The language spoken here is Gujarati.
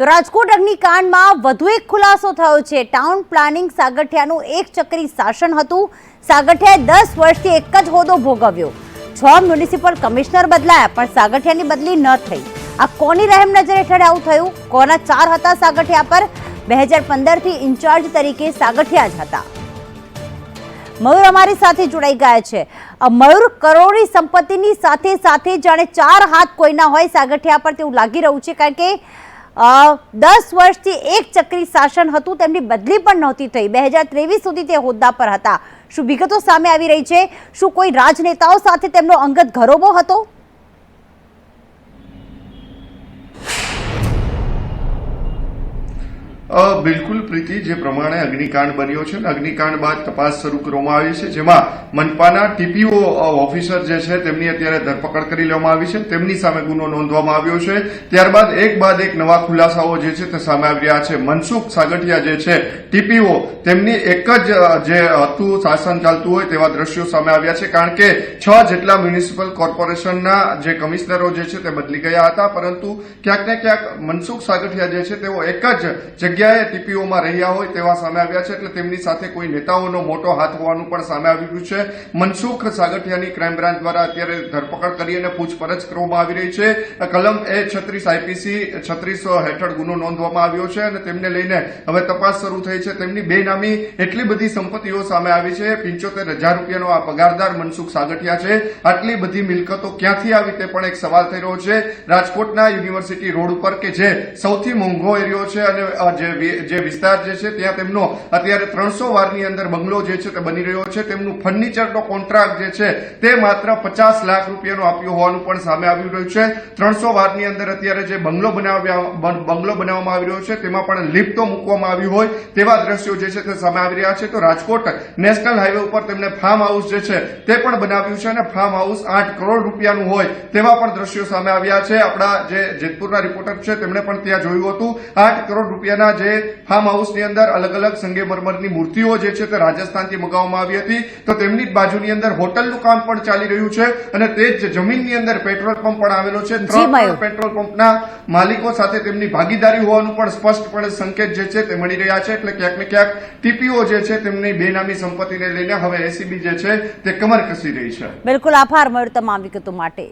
તો રાજકોટ અગ્નિકાંડમાં વધુ એક ખુલાસો થયો છે. ટાઉન પ્લાનિંગ સાગઠિયાનું એક ચક્રી શાસન હતું. સાગઠિયાએ દસ વર્ષથી એક જ હોદ્દો ભોગવ્યો. છ મ્યુનિસિપલ કમિશનર બદલાયા, પણ સાગઠિયાની બદલી ન થઈ. આ કોની રહેમ નજર હેઠળ આવું થયું? કોના ચાર હતા સાગઠિયા પર? બે હજાર પંદરથી ઇન્ચાર્જ તરીકે સાગઠિયા જ હતા. મયુર અમારી સાથે જોડાઈ ગયા છે. મયુર કરોડની સંપત્તિની સાથે સાથે જાણે ચાર હાથ કોઈના હોય સાગઠિયા પર તેવું લાગી રહ્યું છે, કારણ કે દસ વર્ષથી એક ચક્રી શાસન હતું, તેમની બદલી પણ નહોતી થઈ. બે હજાર ત્રેવીસ સુધી તે હોદ્દા પર હતા. શું વિગતો સામે આવી રહી છે? શું કોઈ રાજનેતાઓ સાથે તેમનો અંગત ઘરોબો હતો? બિલકુલ પ્રીતિ, જે પ્રમાણે અગ્નિકાંડ બન્યો છે અગ્નિકાંડ બાદ તપાસ શરૂ કરવામાં આવી છે, જેમાં મનપાના ટીપીઓ ઓફિસર જે છે તેમની અત્યારે ધરપકડ કરી લેવામાં આવી છે તેમની સામે ગુનો નોંધવામાં આવ્યો છે. ત્યારબાદ એક બાદ એક નવા ખુલાસાઓ જે છે તે સામે આવી રહ્યા છે. મનસુખ સાગઠિયા જે છે, ટીપીઓ, તેમની એક જ જે હતું શાસન ચાલતું હોય તેવા દ્રશ્યો સામે આવ્યા છે, કારણ કે છ જેટલા મ્યુનિસિપલ કોર્પોરેશનના જે કમિશનરો જે છે તે બદલી ગયા હતા, પરંતુ ક્યાંક ને ક્યાંક મનસુખ સાગઠિયા જે છે તેઓ એક જ જગ્યાએ ટીપીઓમાં રહ્યા હોય તેવા સામે આવ્યા છે, એટલે તેમની સાથે કોઈ નેતાઓનો મોટો હાથ હોવાનું પણ સામે આવ્યું છે. મનસુખ સાગઠિયાની ક્રાઇમ બ્રાન્ચ દ્વારા અત્યારે ધરપકડ કરી અને પૂછપરછ કરવામાં આવી રહી છે. કલમ એ છત્રીસ આઈપીસી છત્રીસો હેઠળ ગુનો નોંધવામાં આવ્યો છે અને તેમને લઈને હવે તપાસ શરૂ થઈ છે. તેમની બેનામી એટલી બધી સંપત્તિઓ સામે આવી છે. પંચોતેર હજાર રૂપિયાનો આ પગારદાર મનસુખ સાગઠિયા છે. આટલી બધી મિલકતો ક્યાંથી આવી તે પણ એક સવાલ થઈ રહ્યો છે. રાજકોટના યુનિવર્સિટી રોડ ઉપર કે જે સૌથી મોંઘો એરિયો છે અને જે જે વિસ્તાર જે છે, ત્યાં તેમનો અત્યારે ત્રણસો વારની અંદર બંગલો જે છે તે બની રહ્યો છે. તેમનું ફર્નિચરનો કોન્ટ્રાક્ટ જે છે તે માત્ર પચાસ લાખ રૂપિયાનો આપ્યો હોવાનું પણ સામે આવી રહ્યું છે. ત્રણસો વારની અંદર અત્યારે જે બંગલો બનાવ્યા બંગલો બનાવવામાં આવી રહ્યો છે, તેમાં પણ લિફ્ટો મૂકવામાં આવી હોય તેવા દ્રશ્યો જે છે તે સામે આવી રહ્યા છે. તો રાજકોટ નેશનલ હાઈવે ઉપર તેમને ફાર્મ હાઉસ જે છે તે પણ બનાવ્યું છે અને ફાર્મ હાઉસ આઠ કરોડ રૂપિયાનું હોય તેવા પણ દ્રશ્યો સામે આવ્યા છે. આપણા જે જેતપુરના રિપોર્ટર છે, તેમણે પણ ત્યાં જોયું હતું. આઠ કરોડ રૂપિયાના જે ફાર્મ હાઉસની અંદર અલગ અલગ સંગેમરમરની મૂર્તિઓ જે છે તે રાજસ્થાનથી મગાવવામાં આવી હતી. તો તેમની જ બાજુની અંદર હોટલનું કામ પણ ચાલી રહ્યું છે અને તે જ જમીનની અંદર પેટ્રોલ પંપ પણ આવેલો છે. ત્રણ પેટ્રોલ પંપના માલિકો સાથે તેમની ભાગીદારી હોવાનું પણ સ્પષ્ટપણે સંકેત જે છે તે મળી રહ્યા છે. એટલે ક્યાંક ને ક્યાંક ટીપીઓ જે છે તેમની બેનામી સંપત્તિને લઈને હવે એસીબી જે છે તે કમર કસી રહી છે. બિલકુલ આભાર મળ્યો તમામ વિગતો માટે.